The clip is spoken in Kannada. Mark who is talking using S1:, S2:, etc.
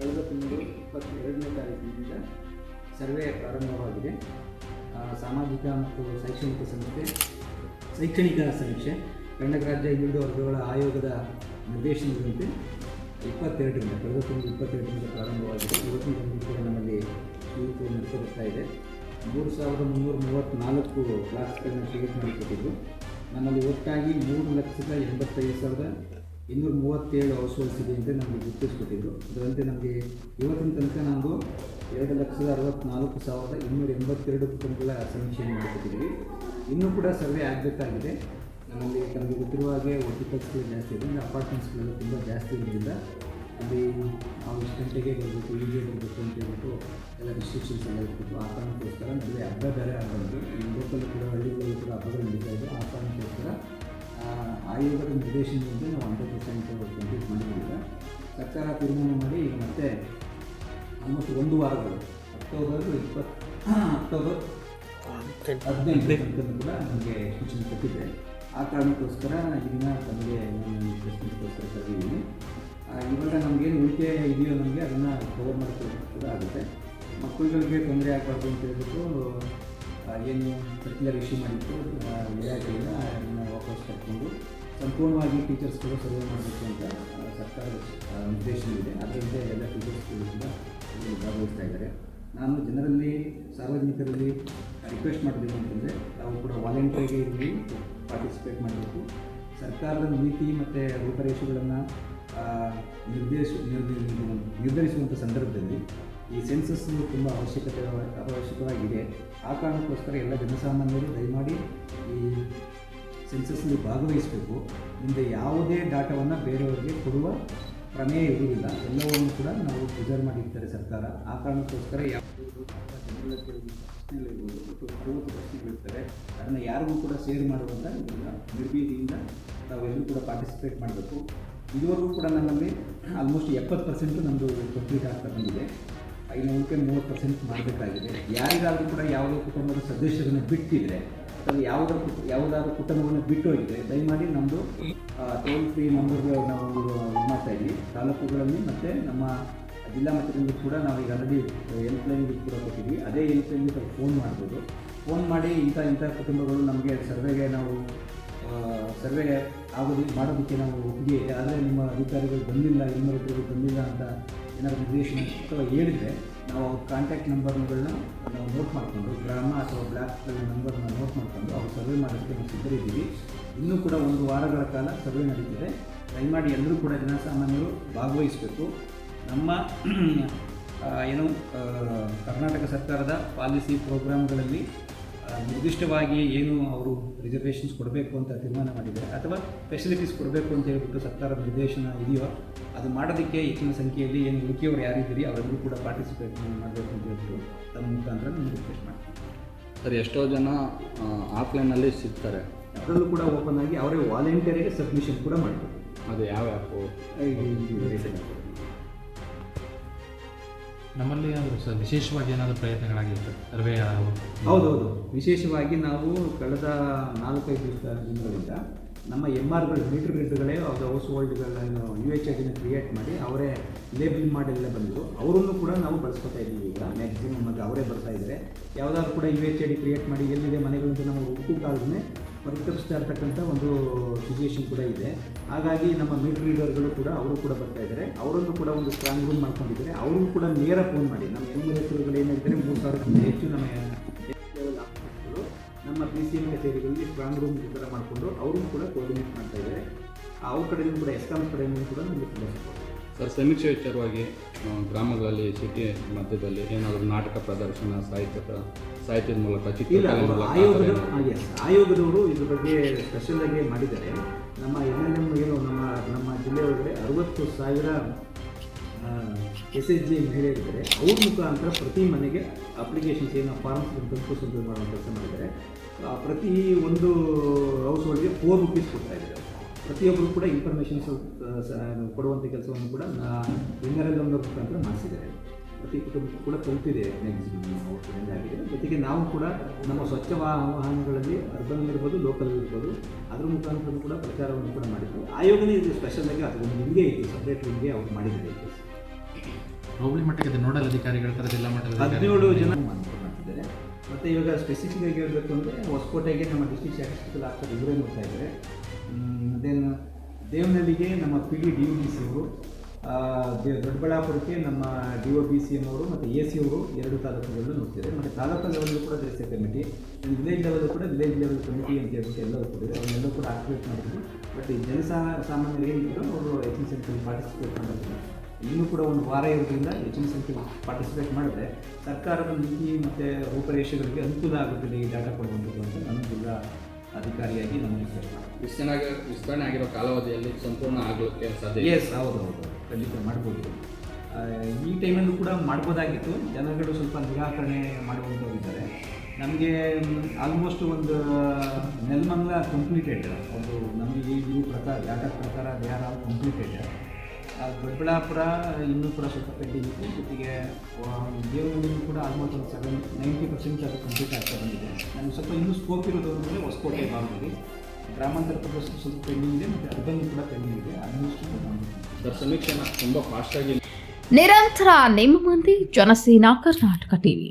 S1: ಕಳೆದ ತಿಂಗಳು ಇಪ್ಪತ್ತೆರಡನೇ ತಾರೀಕಿನಿಂದ ಸರ್ವೆ ಪ್ರಾರಂಭವಾಗಿದೆ. ಸಾಮಾಜಿಕ ಮತ್ತು ಶೈಕ್ಷಣಿಕ ಸಂಸ್ಥೆ, ಶೈಕ್ಷಣಿಕ ಸಮೀಕ್ಷೆ ಕನ್ನಡ ರಾಜ್ಯ ಹಿಂದುಳಿದ ವರ್ಗಗಳ ಆಯೋಗದ ನಿರ್ದೇಶನದಂತೆ ಇಪ್ಪತ್ತೆರಡರಿಂದ, ಕಳೆದ ತಿಂಗಳು ಇಪ್ಪತ್ತೆರಡರಿಂದ ಪ್ರಾರಂಭವಾಗಿದೆ. ಇವತ್ತಿನ ತನಕ ಕೂಡ ನಮ್ಮಲ್ಲಿ ಶುಲ್ಕ ನಡೆಸಬರ್ತಾ ಬರ್ತಾ ಇದೆ. ಮೂರು ಸಾವಿರದ ಮುನ್ನೂರ ಮೂವತ್ತ್ನಾಲ್ಕು ಕ್ಲಾಸ್ಗಳನ್ನು ಕ್ರಿಯೇಟ್ ಮಾಡಿಕೊಟ್ಟಿದ್ದು. ನಮ್ಮಲ್ಲಿ ಒಟ್ಟಾಗಿ ಮೂರು ಲಕ್ಷದ ಎಂಬತ್ತೈದು ಸಾವಿರದ ಇನ್ನೂರ ಮೂವತ್ತೇಳು ಹೌಸ್ ಇದೆ ಅಂತ ನಮಗೆ ಗುರುತಿಸ್ಕೊಟ್ಟಿದ್ರು. ಅದರಂತೆ ನಮಗೆ ಇವತ್ತಿನ ತನಕ ನಾವು ಎರಡು ಲಕ್ಷದ ಅರವತ್ತ್ನಾಲ್ಕು ಸಾವಿರದ ಇನ್ನೂರ ಎಂಬತ್ತೆರಡು ಕುಟುಂಬಗಳ ಸಮೀಕ್ಷೆ ಮಾಡಿಕೊಟ್ಟಿದ್ದೀವಿ. ಇನ್ನೂ ಕೂಡ ಸರ್ವೆ ಆಗಬೇಕಾಗಿದೆ. ನಮ್ಮಲ್ಲಿ ತಮಗೆ ಗೊತ್ತಿರುವ ಹಾಗೆ ವರ್ಟಿಕಲ್ಸ್ಗಳು ಜಾಸ್ತಿ ಇದೆ. ಅಂದರೆ ಅಪಾರ್ಟ್ಮೆಂಟ್ಸ್ಗಳೆಲ್ಲ ತುಂಬ ಜಾಸ್ತಿ ಇರೋದ್ರಿಂದ ಅಲ್ಲಿ ನಾವು ಇಷ್ಟು ಗಂಟೆಗೆ ಬರಬೇಕು, ಹೀಗೆ ಬರಬೇಕು ಅಂತ ಹೇಳ್ಬಿಟ್ಟು ಎಲ್ಲ ರಿಸ್ಟ್ರಿಕ್ಷನ್ಸ್ ಎಲ್ಲ ಇರ್ತಿತ್ತು ಆ ಕಾರಣಕ್ಕೋಸ್ಕರ ನಮಗೆ ಹಬ್ಬ ಬೇರೆ ಆಗಬಾರ್ದು ಈ ಲೋಕಲ್ ಕೂಡ ಹಳ್ಳಿಗಳಲ್ಲಿ ಕೂಡ ಹಬ್ಬಗಳು ನಡೀತಾ ಇದ್ದು ಆ ಕಾರಣಕ್ಕೋಸ್ಕರ ಆಯೋಗದ ನಿರ್ದೇಶನದಂತೆ ನಾವು ಹಂಡ್ರೆಡ್ ಪರ್ಸೆಂಟ್ ಕಂಪ್ಲೀಟ್ ಮಾಡಿದ್ದೀವಿ. ಸರ್ಕಾರ ತೀರ್ಮಾನ ಮಾಡಿ ಈಗ ಮತ್ತೆ ಆಲ್ಮೋಸ್ಟ್ ಒಂದು ವಾರಗಳು ಅಕ್ಟೋಬರ್ ಇಪ್ಪತ್ತು ಅಕ್ಟೋಬರ್ ಹದಿನೈದು ತನಕ ಕೂಡ ನಮಗೆ ಸೂಚನೆ ಕೊಟ್ಟಿದೆ. ಆ ಕಾರಣಕ್ಕೋಸ್ಕರ ಇದನ್ನ ತಮಗೆ ಪ್ರಶ್ನೆಗೋಸ್ಕರ ಕರೆದಿದ್ದೀನಿ ಇವಾಗ ನಮಗೇನು ಉಳಿಕೆ ಇದೆಯೋ ನಮಗೆ ಅದನ್ನು ಕವರ್ ಮಾಡಿಕೊಳ್ಳೋದು ಕೂಡ ಆಗುತ್ತೆ. ಮಕ್ಕಳುಗಳಿಗೆ ತೊಂದರೆ ಆಗಬಾರ್ದು ಅಂತ ಹೇಳ್ಬಿಟ್ಟು ಏನು ಸರ್ಕ್ಯುಲರ್ ಇಶ್ಯೂ ಮಾಡಿತ್ತು ಇಲಾಖೆಯಿಂದ ಕರ್ಕೊಂಡು ಸಂಪೂರ್ಣವಾಗಿ ಟೀಚರ್ಸ್ಗಳು ಸರ್ವೆ ಮಾಡಬೇಕು ಅಂತ ಸರ್ಕಾರದ ನಿರ್ದೇಶನ ಇದೆ. ಅದರಿಂದ ಎಲ್ಲ ಟೀಚರ್ಸ್ಗಳು ಕೂಡ ಭಾಗವಹಿಸ್ತಾ ಇದ್ದಾರೆ. ನಾನು ಜನರಲ್ಲಿ, ಸಾರ್ವಜನಿಕರಲ್ಲಿ ರಿಕ್ವೆಸ್ಟ್ ಮಾಡಿದ್ದೀನಿ ಅಂತಂದರೆ ತಾವು ಕೂಡ ವಾಲಂಟಿಯರ್ಗೆ ಇಲ್ಲಿ ಪಾರ್ಟಿಸಿಪೇಟ್ ಮಾಡಬೇಕು. ಸರ್ಕಾರದ ನೀತಿ ಮತ್ತು ರೂಪರೇಷೆಗಳನ್ನು ನಿರ್ದೇಶ, ನಿರ್ದ- ನಿರ್ಧರಿಸುವಂಥ ಸಂದರ್ಭದಲ್ಲಿ ಈ ಸೆನ್ಸಸ್ ತುಂಬ ಅವಶ್ಯಕತೆ, ಅವಶ್ಯಕವಾಗಿದೆ. ಆ ಕಾರಣಕ್ಕೋಸ್ಕರ ಎಲ್ಲ ಜನಸಾಮಾನ್ಯರು ದಯಮಾಡಿ ಈ ಸೆನ್ಸಸ್ನಲ್ಲಿ ಭಾಗವಹಿಸಬೇಕು. ಮುಂದೆ ಯಾವುದೇ ಡಾಟಾವನ್ನು ಬೇರೆಯವರಿಗೆ ಕೊಡುವ ಪ್ರಮೇಯ ಇರುವುದಿಲ್ಲ. ಎಲ್ಲವನ್ನು ಕೂಡ ನಾವು ಪ್ರಿಸರ್ವ್ ಮಾಡಿರ್ತಾರೆ ಸರ್ಕಾರ. ಆ ಕಾರಣಕ್ಕೋಸ್ಕರ ಯಾವುದೇ ಜನಗಳ ಕೆಲವು ಪ್ರಶ್ನೆಗಳಿರ್ಬೋದು ಮತ್ತು ಅರವತ್ತು ಪ್ರಶ್ನೆಗಳಿರ್ತವೆ ಅದನ್ನು ಯಾರಿಗೂ ಕೂಡ ಶೇರ್ ಮಾಡುವಂಥ ನಿರ್ಭೀತಿಯಿಂದ ತಾವೆಲ್ಲರೂ ಕೂಡ ಪಾರ್ಟಿಸಿಪೇಟ್ ಮಾಡಬೇಕು. ಇದುವರೆಗೂ ಕೂಡ ನಮ್ಮಲ್ಲಿ ಆಲ್ಮೋಸ್ಟ್ ಎಪ್ಪತ್ತು ಪರ್ಸೆಂಟ್ ನಮ್ಮದು ಕಂಪ್ಲೀಟ್ ಆಗ್ತಾ ಬಂದಿದೆ. ಐನೂರಕ್ಕೆ ಮೂವತ್ತು ಪರ್ಸೆಂಟ್ ಮಾಡಬೇಕಾಗಿದೆ. ಯಾರಿಗಾದರೂ ಕೂಡ ಯಾವುದೇ ಕುಟುಂಬದ ಸದಸ್ಯರನ್ನು ಬಿಟ್ಟಿದ್ರೆ ಅಥವಾ ಯಾವುದೋ ಯಾವುದಾದ್ರು ಕುಟುಂಬವನ್ನು ಬಿಟ್ಟು ಹೋಗಿದ್ರೆ ದಯಮಾಡಿ ನಮ್ಮದು ಟೋಲ್ ಫ್ರೀ ನಂಬರ್ ನಾವು ಇದು ಮಾಡ್ತಾ ಇದ್ವಿ. ತಾಲೂಕುಗಳಲ್ಲಿ ಮತ್ತು ನಮ್ಮ ಜಿಲ್ಲಾ ಮಟ್ಟದಲ್ಲಿ ಕೂಡ ನಾವು ಈಗ ಆಲ್ರೆಡಿ ಹೆಲ್ಪ್ ಲೈನ್ಗೆ ಕೂಡ ಕೊಟ್ಟಿದ್ವಿ. ಅದೇ ಹೆಲ್ಪ್ ಲೈನ್ಗೆ ತಾವು ಫೋನ್ ಮಾಡ್ಬೋದು. ಫೋನ್ ಮಾಡಿ ಇಂಥ ಇಂಥ ಕುಟುಂಬಗಳು ನಮಗೆ ಸರ್ವೆಗೆ ನಾವು ಸರ್ವೆ ಆಗೋದು, ಮಾಡೋದಕ್ಕೆ ನಾವು ಒಪ್ಪಿಗೆ. ಆದರೆ ನಿಮ್ಮ ಅಧಿಕಾರಿಗಳು ಬಂದಿಲ್ಲ ಇನ್ನೊಬ್ಬರು ಬಂದಿಲ್ಲ ಅಂತ ಏನಾದರೂ ನಿರ್ದೇಶನ ಅಥವಾ ಹೇಳಿದರೆ ನಾವು ಅವ್ರ ಕಾಂಟ್ಯಾಕ್ಟ್ ನಂಬರ್ಗಳನ್ನ ನಾವು ನೋಟ್ ಮಾಡಿಕೊಂಡು, ಗ್ರಾಮ ಅಥವಾ ಬ್ಲಾಕ್ಗಳ ನಂಬರ್ನ ನೋಟ್ ಮಾಡಿಕೊಂಡು ಅವ್ರು ಸರ್ವೆ ಮಾಡೋದಕ್ಕೆ ನಾವು ಸಿದ್ಧರಿದ್ದೀವಿ. ಇನ್ನೂ ಕೂಡ ಒಂದು ವಾರಗಳ ಕಾಲ ಸರ್ವೆ ನಡೀತಿದೆ. ದಯಮಾಡಿ ಎಲ್ಲರೂ ಕೂಡ ಜನಸಾಮಾನ್ಯರು ಭಾಗವಹಿಸಬೇಕು. ನಮ್ಮ ಏನು ಕರ್ನಾಟಕ ಸರ್ಕಾರದ ಪಾಲಿಸಿ ಪ್ರೋಗ್ರಾಮ್ಗಳಲ್ಲಿ ನಿರ್ದಿಷ್ಟವಾಗಿ ಏನು ಅವರು ರಿಸರ್ವೇಷನ್ಸ್ ಕೊಡಬೇಕು ಅಂತ ತೀರ್ಮಾನ ಮಾಡಿದ್ದಾರೆ ಅಥವಾ ಫೆಸಿಲಿಟೀಸ್ ಕೊಡಬೇಕು ಅಂತ ಹೇಳ್ಬಿಟ್ಟು ಸರ್ಕಾರದ ನಿರ್ದೇಶನ ಇದೆಯೋ ಅದು ಮಾಡೋದಕ್ಕೆ ಹೆಚ್ಚಿನ ಸಂಖ್ಯೆಯಲ್ಲಿ ಏನು ಉಳಿಕೆಯವರು ಯಾರಿದ್ದೀರಿ ಅವರೆಲ್ಲರೂ ಕೂಡ ಪಾರ್ಟಿಸಿಪೇಟ್ ಮಾಡಬೇಕು ಅಂತ ಹೇಳ್ಬಿಟ್ಟು ತಮ್ಮ ಮುಖಾಂತರ ನಾನು ರಿಕ್ವೆಸ್ಟ್ ಮಾಡ್ತೀನಿ
S2: ಸರ್ ಎಷ್ಟೋ ಜನ ಆಫ್ಲೈನಲ್ಲಿ ಸಿಗ್ತಾರೆ
S1: ಅದರಲ್ಲೂ ಕೂಡ ಓಪನ್ ಆಗಿ ಅವರೇ ವಾಲಂಟಿಯರಿಗೆ ಸಬ್ಮಿಷನ್ ಕೂಡ ಮಾಡಬೇಕು
S2: ಅದು ಯಾವ ಆ್ಯಪು
S3: ನಮ್ಮಲ್ಲಿ ಏನಾದರೂ ಸರ್ ವಿಶೇಷವಾಗಿ ಏನಾದರೂ ಪ್ರಯತ್ನಗಳಾಗಿರುತ್ತೆ ಸರ್ವೇ
S1: ಹೌದೌದು. ವಿಶೇಷವಾಗಿ ನಾವು ಕಳೆದ ನಾಲ್ಕೈದು ದಿನಗಳಿಂದ ನಮ್ಮ ಎಂ ಆರ್ಗಳು ಮೀಟರ್ ಗ್ರಿಡ್ಗಳೇ ಅವ್ರ ಹೌಸ್ ಹೋಲ್ಡ್ಗಳನ್ನು ಯು ಎಚ್ ಐನ ಕ್ರಿಯೇಟ್ ಮಾಡಿ ಅವರೇ ಲೇಬಲ್ ಮಾಡೆಲ್ಲ ಬಂದಿದ್ದು. ಅವರನ್ನು ಕೂಡ ನಾವು ಬಳಸ್ಕೊತಾ ಇದ್ದೀವಿ ಈಗ. ಮ್ಯಾಕ್ಸಿಮಮ್ ಆಗಿ ಅವರೇ ಬರ್ತಾ ಇದ್ದಾರೆ. ಯಾವುದಾದ್ರು ಕೂಡ ಯು ಎಚ್ ಐ ಕ್ರಿಯೇಟ್ ಮಾಡಿ ಎಲ್ಲಿದೆ ಮನೆಗಳಂತ ನಾವು ಹುಡುಕಾದ್ಮೇಲೆ ಪರಿತಪಿಸ್ತಾ ಇರ್ತಕ್ಕಂಥ ಒಂದು ಸಿಚುವೇಶನ್ ಕೂಡ ಇದೆ. ಹಾಗಾಗಿ ನಮ್ಮ ಮೀಟರ್ ರೀಡರ್ಗಳು ಕೂಡ ಅವರು ಕೂಡ ಬರ್ತಾ ಇದ್ದಾರೆ. ಅವರನ್ನು ಕೂಡ ಒಂದು ಸ್ಟ್ರಾಂಗ್ ರೂಮ್ ಮಾಡ್ಕೊಂಡಿದ್ದಾರೆ. ಅವರು ಕೂಡ ನೇರ ಫೋನ್ ಮಾಡಿ. ನಮ್ಮ ಎಂ ಏನಿದ್ದರೆ, ಮೂರು ಸಾವಿರಕ್ಕಿಂತ ಹೆಚ್ಚು ನಮ್ಮ ನಮ್ಮ ಪಿ ಸಿ ಎಂ ಕಚೇರಿಗಳಲ್ಲಿ ಸ್ಟ್ರಾಂಗ್ ರೂಮ್ ಥರ ಮಾಡಿಕೊಂಡು ಅವರು ಕೂಡ ಕೋಆರ್ಡಿನೇಟ್ ಮಾಡ್ತಾ ಇದ್ದಾರೆ. ಅವ್ರ ಕಡೆಯಿಂದ ಕೂಡ ಎಸ್ಕಾಮ್ ಕಡೆಯಿಂದ ಕೂಡ ನಮಗೆ ತುಂಬ ಇದೆ.
S2: ಸರ್ ಸಮೀಕ್ಷೆ ವಿಚಾರವಾಗಿ ಗ್ರಾಮಗಳಲ್ಲಿ ಸಿಟಿ ಮಧ್ಯದಲ್ಲಿ ಏನಾದರೂ ನಾಟಕ ಪ್ರದರ್ಶನ ಸಾಹಿತ್ಯ ಸಾಹಿತ್ಯದ ಮೂಲಕ
S1: ಆಯೋಗದ? ಆಯೋಗದವರು ಇದ್ರ ಬಗ್ಗೆ ಸ್ಪೆಷಲ್ ಆಗಿ ಮಾಡಿದ್ದಾರೆ. ನಮ್ಮ ಎಂ ಎಲ್ ಎಂ ಏನು ನಮ್ಮ ನಮ್ಮ ಜಿಲ್ಲೆ ಒಳಗಡೆ ಅರವತ್ತು ಸಾವಿರ ಎಸ್ ಎಚ್ ಜಿ ಮಹಿಳೆಯರಿದ್ದಾರೆ. ಅವ್ರ ಮುಖಾಂತರ ಪ್ರತಿ ಮನೆಗೆ ಅಪ್ಲಿಕೇಶನ್ಸ್ ಏನೋ ಫಾರ್ಮ್ಸ್ ತಂದು ಸಂಗ್ರಹ ಮಾಡೋ ಕೆಲಸ ಮಾಡಿದ್ದಾರೆ. ಪ್ರತಿ ಒಂದು ಹೌಸ್ ಹೋಲ್ಡ್ಗೆ ಫೋರ್ ರುಪೀಸ್ ಕೊಡ್ತಾ ಇದ್ದಾರೆ. ಪ್ರತಿಯೊಬ್ಬರು ಕೂಡ ಇನ್ಫಾರ್ಮೇಷನ್ಸ್ ಕೊಡುವಂಥ ಕೆಲಸವನ್ನು ಕೂಡ ಇನ್ನರೆಲ್ಲ ಮುಖಾಂತರ ಮಾಡಿಸಿದ್ದಾರೆ. ಪ್ರತಿ ಕುಟುಂಬಕ್ಕೆ ಕೂಡ ತಲುಪಿದೆ ಆಗಿದೆ ಜೊತೆಗೆ ನಾವು ಕೂಡ ನಮ್ಮ ಸ್ವಚ್ಛ ವಾಹನಗಳಲ್ಲಿ ಅರ್ಬನ್ ಇರ್ಬೋದು ಲೋಕಲ್ ಇರ್ಬೋದು ಅದ್ರ ಮುಖಾಂತರ ಕೂಡ ಪ್ರಚಾರವನ್ನು ಕೂಡ ಮಾಡಿದ್ವಿ. ಆಯೋಗನೇ ಇದು ಸ್ಪೆಷಲ್ ಆಗಿ ಅದು ಒಂದು ಹಿಂಗೆ ಇತ್ತು ಸಪ್ರೇಟ್ ಹಿಂಗೆ ಅವ್ರು ಮಾಡಿದ್ದಾರೆ.
S3: ಹೋಬಳಿ ಮಟ್ಟಕ್ಕೆ ನೋಡಲ್ ಅಧಿಕಾರಿಗಳ ಥರ ಜಿಲ್ಲಾ ಮಟ್ಟದ
S1: ಹದಿನೇಳು ಜನ. ಮತ್ತು ಇವಾಗ ಸ್ಪೆಸಿಫಿಕ್ ಆಗಿ ಹೇಳಬೇಕು ಅಂದರೆ ಹೊಸಕೋಟೆಗೆ ನಮ್ಮ ಡಿಸ್ಟಿಕ್ ಸ್ಟ್ಯಾಟಿಸ್ಟಿಕಲ್ ಆಫೀಸರ್ ಇವರೇ ನೋಡ್ತಾ ಇದ್ದಾರೆ. ದೆನ್ ದೇವನಹಳ್ಳಿಗೆ ನಮ್ಮ P D D U B C ಅವರು ದೊಡ್ಡಬಳ್ಳಾಪುರಕ್ಕೆ ನಮ್ಮ D O B C M ಅವರು ಮತ್ತು ಎ ಸಿ ಅವರು ಎರಡು ತಾಲೂಕುಗಳನ್ನು ನೋಡ್ತಿದ್ದಾರೆ. ಮತ್ತು ತಾಲೂಕು ಲೆವೆಲ್ಲೂ ಕೂಡ ದೇಶ ಕಮಿಟಿ ವಿಲೇಜ್ ಲೆವೆಲ್ ಕೂಡ ವಿಲೇಜ್ ಲೆವೆಲ್ ಕಮಿಟಿ ಅಂತ ಹೇಳ್ಬಿಟ್ಟು ಎಲ್ಲರೂ ಕೂಡ ಅವನ್ನೆಲ್ಲ ಕೂಡ ಆಕ್ಟಿವೇಟ್ ಮಾಡಿದ್ರು ಬಟ್ ಜನಸಾ ಏನಿದ್ರು ಅವರು ಸಂಖ್ಯೆಯಲ್ಲಿ ಪಾರ್ಟಿಸಿಪೇಟ್ ಮಾಡಿದ್ರು ಇನ್ನೂ ಕೂಡ ಒಂದು ವಾರ ಇರೋದ್ರಿಂದ ಹೆಚ್ಚಿನ ಸಂಖ್ಯೆ ಪಾರ್ಟಿಸಿಪೇಟ್ ಮಾಡಿದ್ರೆ ಸರ್ಕಾರದ ನೀತಿ ಮತ್ತು ರೂಪರೇಷೆಗಳಿಗೆ ಅನುಕೂಲ ಆಗುತ್ತದೆ ಈ ಡಾಟಾ ಕೊಡುವಂಥದ್ದು ಅಂತ ನಮ್ಮ ಜಿಲ್ಲಾ ಅಧಿಕಾರಿಯಾಗಿ ನಮ್ಮ
S2: ವಿಸ್ತರಣೆ ವಿಸ್ತರಣೆ ಆಗಿರೋ ಕಾಲಾವಧಿಯಲ್ಲಿ ಸಂಪೂರ್ಣ ಆಗಲಿಕ್ಕೆ ಸಾಧ್ಯ.
S1: ಎಸ್ ಹೌದು ಹೌದು ಖಂಡಿತ ಮಾಡ್ಬೋದು. ಈ ಟೈಮಲ್ಲೂ ಕೂಡ ಮಾಡ್ಬೋದಾಗಿತ್ತು. ಜನಗಳು ಸ್ವಲ್ಪ ನಿರಾಕರಣೆ ಮಾಡುವಂಥವ್ರಿದ್ದಾರೆ ನಮಗೆ ಆಲ್ಮೋಸ್ಟ್ ಒಂದು ನೆಲ್ಮಂಗ್ಲ ಕಂಪ್ಲೀಟೆಡ್ ಒಂದು ನಮಗೆ ಈ ಪ್ರಕಾರ ಡಾಟಾ ಪ್ರಕಾರ they are all completed Doddaballapura ಇನ್ನೂ ಕೂಡ ಸ್ವಲ್ಪ ಪೆಂಡಿಂಗ್ ಇತ್ತು. ಜೊತೆಗೆ ಉದ್ಯೋಗವನ್ನು ಕೂಡ ಆಲ್ಮೋಸ್ಟ್ ಒಂದು ಸೆವೆನ್ ನೈಂಟಿ ಪರ್ಸೆಂಟ್ ಅದು ಕಂಪ್ಲೀಟ್ ಆಗ್ತಾ ಬಂದಿದೆ. ನಾನು ಸ್ವಲ್ಪ ಇನ್ನೂ ಸ್ಕೋಪ್ ಇರೋದು ಅಂದರೆ ಹೊಸಕೋಟೆ ಭಾಗದಲ್ಲಿ. ಗ್ರಾಮಾಂತರ ಪ್ರದೇಶ ಸ್ವಲ್ಪ ಪೆಂಡಿಂಗ್ ಇದೆ ಮತ್ತು ಅರ್ಬನ್ ಕೂಡ ಪೆಂಡಿಂಗ್ ಇದೆ. ಅದನ್ನಷ್ಟು
S2: ಸರ್ ತುಂಬ ತುಂಬ ಫಾಸ್ಟಾಗಿ
S4: ನಿರಂತರ ನಿಮ್ಮ ಮಂದಿ ಜನಸೇನಾ ಕರ್ನಾಟಕ ಟಿವಿ.